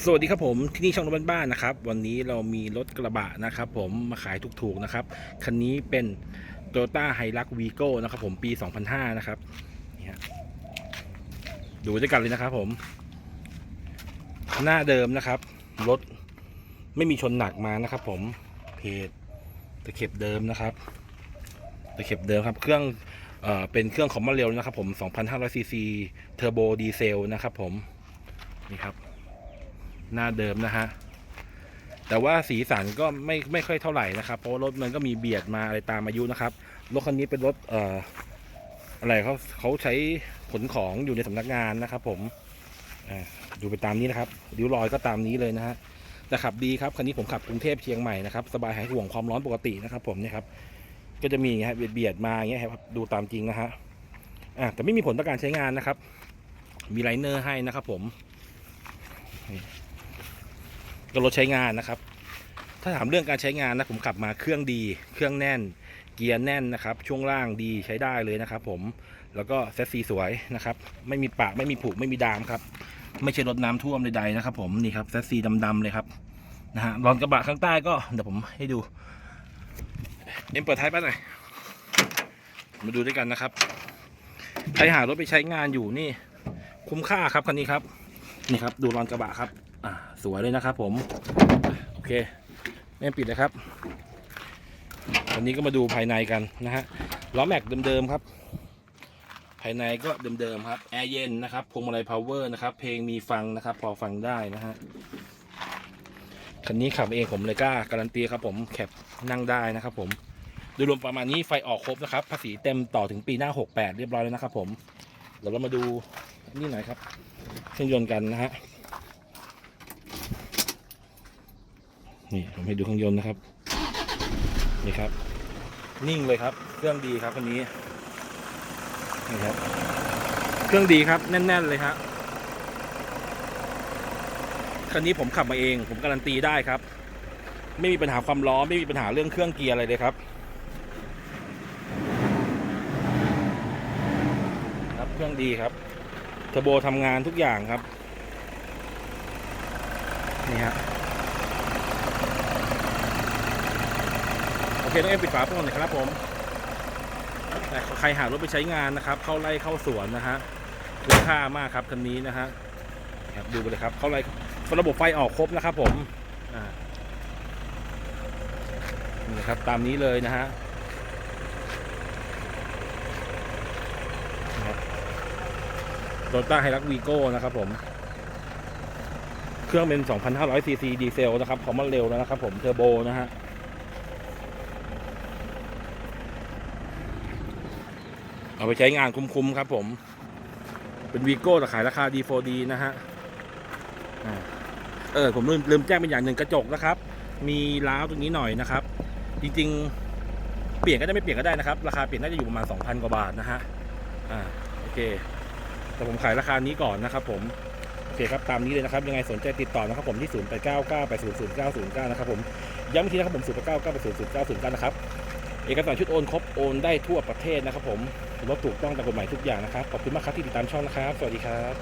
สวัสดีครับผมที่นี่ช่องรถบ้านๆนะครับ วันนี้เรามีรถกระบะนะครับ ผมมาขายถูกๆนะครับคันนี้เป็น t o y o t a h i l u x Vigo นะครับ ผมปี 2005 นะครับนี่ฮะดูด้วยกันเลยนะครับ ผม หน้าเดิมนะครับรถไม่มีชนหนักมานะครับ ผมเพจตะเข็บเดิมนะครับตะเข็บเดิมครับ เครื่องเอ่อเป็นเครื่องคอมมาเร็วนะครับ ผม 2,500ซีซีเทอร์โบดีเซลนะครับ ผมนี่ครับ หน้าเดิมนะฮะ แต่ว่าสีสันก็ไม่ไม่ค่อยเท่าไหร่นะครับ เพราะรถมันก็มีเบียดมาอะไรตามอายุนะครับ รถคันนี้เป็นรถเอ่ออะไรเขาเขาใช้ขนของอยู่ในสำนักงานนะครับ ผมอดูไปตามนี้นะครับริ้วรอยก็ตามนี้เลยนะฮะแต่ขับดีครับคันนี้ผมขับกรุงเทพเชียงใหม่นะครับสบายหายห่วงความร้อนปกตินะครับ ผมเนี่ยครับก็จะมีเงี้ยฮะเบียดเบียดมาอย่างเงี้ยครับดูตามจริงนะฮะอ่าแต่ไม่มีผลต่อการใช้งานนะครับ มีไลเนอร์ให้นะครับผม ก็รถใช้งานนะครับ ถ้าถามเรื่องการใช้งานนะผมขับมาเครื่องดี เครื่องแน่น เกียร์แน่นนะครับ ช่วงล่างดีใช้ได้เลยนะครับ ผมแล้วก็เซตซีสวยนะครับ ไม่มีปากไม่มีผุไม่มีดามครับ ไม่ใช่รถน้ำท่วมใดๆนะครับ ผมนี่ครับเซตซีดำๆเลยครับนะฮะรอนกระบะข้างใต้ก็เดี๋ยวผมให้ดูเอ็มเปิดท้ายไปหน่อยมาดูด้วยกันนะครับใครหารถไปใช้งานอยู่นี่ คุ้มค่าครับคันนี้ครับ นี่ครับ ดูรอนกระบะครับ อ่าสวยเลยนะครับ ผมโอเคไม่ปิดเลยครับวันนี้ก็มาดูภายในกันนะฮะล้อแม็กเดิมๆครับ ภายในก็เดิมๆครับแอร์เย็นนะครับพวงมาลัยพาวเวอร์นะครับเพลงมีฟังนะครับ พอฟังได้นะฮะคันนี้ขับเองผมเลยกล้าการันตีครับ ผมแคปนั่งได้นะครับ ผมโดยรวมประมาณนี้ไฟออกครบนะครับภาษีเต็มต่อถึงปีหน้า 68 เรียบร้อยแล้วนะครับ ผมเดี๋ยวเรามาดูนี่หน่อยครับเครื่องยนต์กันนะฮะ นี่ผมให้ดูเครื่องยนต์นะครับ นี่ครับ นิ่งเลยครับ เครื่องดีครับคันนี้ นี่ครับ เครื่องดีครับแน่น ๆ เลยครับคันนี้ผมขับมาเอง ผมการันตีได้ครับ ไม่มีปัญหาความร้อนไม่มีปัญหาเรื่องเครื่องเกียร์อะไรเลยครับ ครับเครื่องดีครับเทอร์โบทำงานทุกอย่างครับ นี่ฮะ โอ เคต้องเอ็มปิดฝาพื่อนหน่อยครับผมแต่ใครหารถไปใช้งานนะครับ เข้าไร่เข้าสวนนะฮะคุ้มค่ามากครับคันนี้นะฮะครับดูไปเลยครับ เข้าไร่ระบบไฟออกครบนะครับผมนี่นะครับตามนี้เลยนะฮะโตต้าไฮรักวีโก้นะครับผมเครื่องเป็น 2,500ซีซีดีเซลนะครับของมันเร็วแล้วนะครับผม เทอร์โบนะฮะ เอาไปใช้งานคุ้มๆครับผม เป็นวีโก้แต่ขายราคา D4D นะฮะเออผมลืมลืมแจ้งเป็นอย่างหนึ่งกระจกนะครับ มีล้าวตรงนี้หน่อยนะครับ จริงๆ เปลี่ยนก็ได้ไม่เปลี่ยนก็ได้นะครับ ราคาเปลี่ยนน่าจะอยู่ประมาณ 2,000 กว่าบาทนะฮะอ่าโอเค แต่ผมขายราคานี้ก่อนนะครับผมโอเคครับตามนี้เลยนะครับยังไงสนใจติดต่อนะครับผมที่ 0 8 9 9 8 0 0 9 0 9 นะครับผมย้ำอีกทีนะครับผม 0 8 9 9 8 0 0 9 0 9 นะครับ เอกสารชุดโอนครบโอนได้ทั่วประเทศนะครับผมรถถูกต้องตามกฎหมายทุกอย่างนะครับ ขอบคุณมากครับที่ติดตามช่องนะครับ สวัสดีครับ